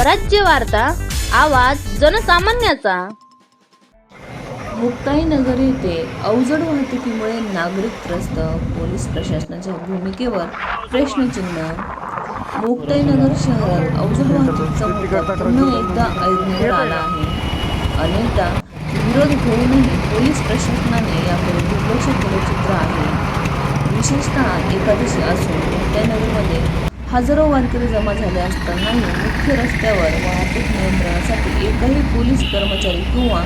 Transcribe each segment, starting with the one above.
स्वराज्य वार्ता आवाज जनसामान्याचा. मुक्ताईनगर येथे अवजड वाहतुकीमुळे नागरिक त्रस्त पोलीस प्रशासनाच्या भूमिकेवर प्रश्नचिन्ह. मुक्ताईनगर शहरात अवजड वाहतुकीचा मुद्दा पुन्हा एकदा ऐकण्यात आला आहे. अनेकदा विरोध होऊनही पोलीस प्रशासनाने याकडे दुर्लक्ष केले चित्र आहे. विशेषतः एकादशी असून मुक्ताईनगरमध्ये हजारो वारकरी जमा झाले असतानाही मुख्य रस्त्यावर वाहतूक नियंत्रणासाठी एकही पोलीस कर्मचारी किंवा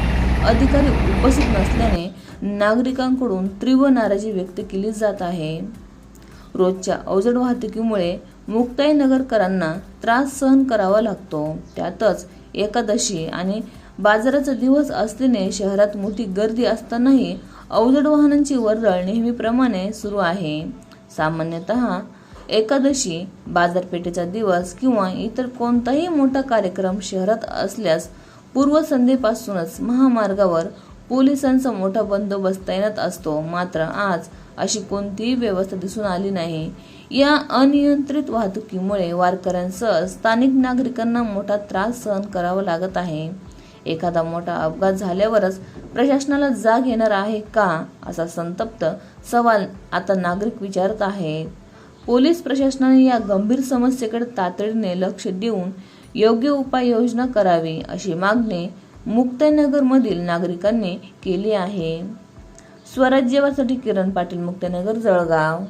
अधिकारी उपस्थित नसल्याने नागरिकांकडून तीव्र नाराजी व्यक्त केली जात आहे. रोजच्या अवजड वाहतुकीमुळे मुक्ताईनगरकरांना त्रास सहन करावा लागतो. त्यातच एकादशी आणि बाजाराचा दिवस असल्याने शहरात मोठी गर्दी असतानाही अवजड वाहनांची वर्दळ नेहमीप्रमाणे सुरू आहे. सामान्यतः एकादशी बाजारपेठेचा दिवस किंवा इतर कोणताही मोठा कार्यक्रम शहरात असल्यास पूर्वसंध्येपासूनच महामार्गावर पोलिसांचा मोठा बंदोबस्त तैनात असतो. मात्र आज अशी कोणतीही व्यवस्था दिसून आली नाही. या अनियंत्रित वाहतुकीमुळे वारकऱ्यांसह स्थानिक नागरिकांना मोठा त्रास सहन करावा लागत आहे. एखादा मोठा अपघात झाल्यावरच प्रशासनाला जाग येणार आहे का असा संतप्त सवाल आता नागरिक विचारत आहेत. पोलीस प्रशासनाने या गंभीर समस्येकडे तातडीने लक्ष देऊन योग्य उपाययोजना करावी अशी मागणी मुक्तानगरमधील नागरिकांनी केली आहे. स्वराज्यवासाठी किरण पाटील मुक्तानगर जळगाव.